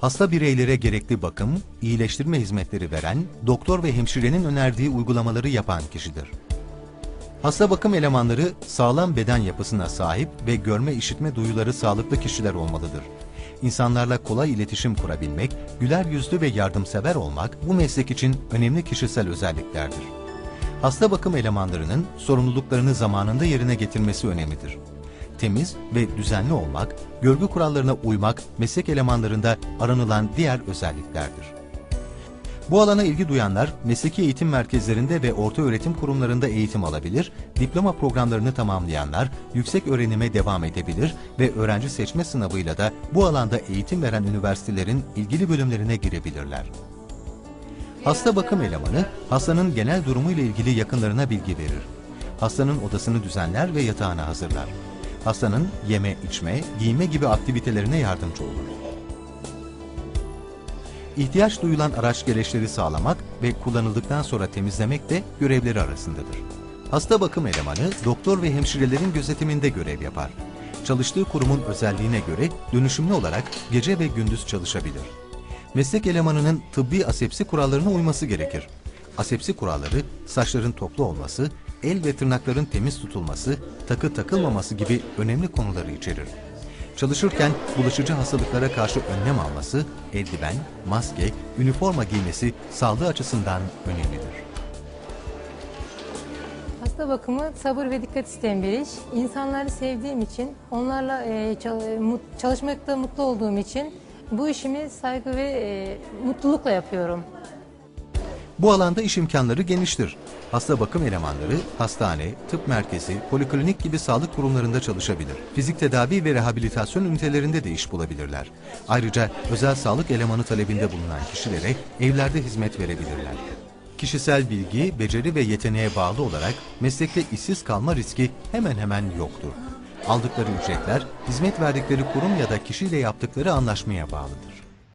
Hasta bireylere gerekli bakım, iyileştirme hizmetleri veren, doktor ve hemşirenin önerdiği uygulamaları yapan kişidir. Hasta bakım elemanları sağlam beden yapısına sahip ve görme işitme duyuları sağlıklı kişiler olmalıdır. İnsanlarla kolay iletişim kurabilmek, güler yüzlü ve yardımsever olmak bu meslek için önemli kişisel özelliklerdir. Hasta bakım elemanlarının sorumluluklarını zamanında yerine getirmesi önemlidir. Temiz ve düzenli olmak, görgü kurallarına uymak meslek elemanlarında aranılan diğer özelliklerdir. Bu alana ilgi duyanlar mesleki eğitim merkezlerinde ve orta öğretim kurumlarında eğitim alabilir, diploma programlarını tamamlayanlar yüksek öğrenime devam edebilir ve öğrenci seçme sınavıyla da bu alanda eğitim veren üniversitelerin ilgili bölümlerine girebilirler. Hasta bakım elemanı, hastanın genel durumu ile ilgili yakınlarına bilgi verir. Hastanın odasını düzenler ve yatağını hazırlar. Hastanın yeme, içme, giyme gibi aktivitelerine yardımcı olur. İhtiyaç duyulan araç gereçleri sağlamak ve kullanıldıktan sonra temizlemek de görevleri arasındadır. Hasta bakım elemanı doktor ve hemşirelerin gözetiminde görev yapar. Çalıştığı kurumun özelliğine göre dönüşümlü olarak gece ve gündüz çalışabilir. Meslek elemanının tıbbi asepsi kurallarına uyması gerekir. Asepsi kuralları saçların toplu olması, el ve tırnakların temiz tutulması, takı takılmaması gibi önemli konuları içerir. Çalışırken bulaşıcı hastalıklara karşı önlem alması, eldiven, maske, üniforma giymesi sağlığı açısından önemlidir. Hasta bakımı sabır ve dikkat isteyen bir iş. İnsanları sevdiğim için, onlarla e, mut- çalışmakta mutlu olduğum için bu işimi saygı ve e, mutlulukla yapıyorum. Bu alanda iş imkanları geniştir. Hasta bakım elemanları hastane, tıp merkezi, poliklinik gibi sağlık kurumlarında çalışabilir. Fizik tedavi ve rehabilitasyon ünitelerinde de iş bulabilirler. Ayrıca özel sağlık elemanı talebinde bulunan kişilere evlerde hizmet verebilirler. Kişisel bilgi, beceri ve yeteneğe bağlı olarak meslekte işsiz kalma riski hemen hemen yoktur. Aldıkları ücretler, hizmet verdikleri kurum ya da kişiyle yaptıkları anlaşmaya bağlıdır.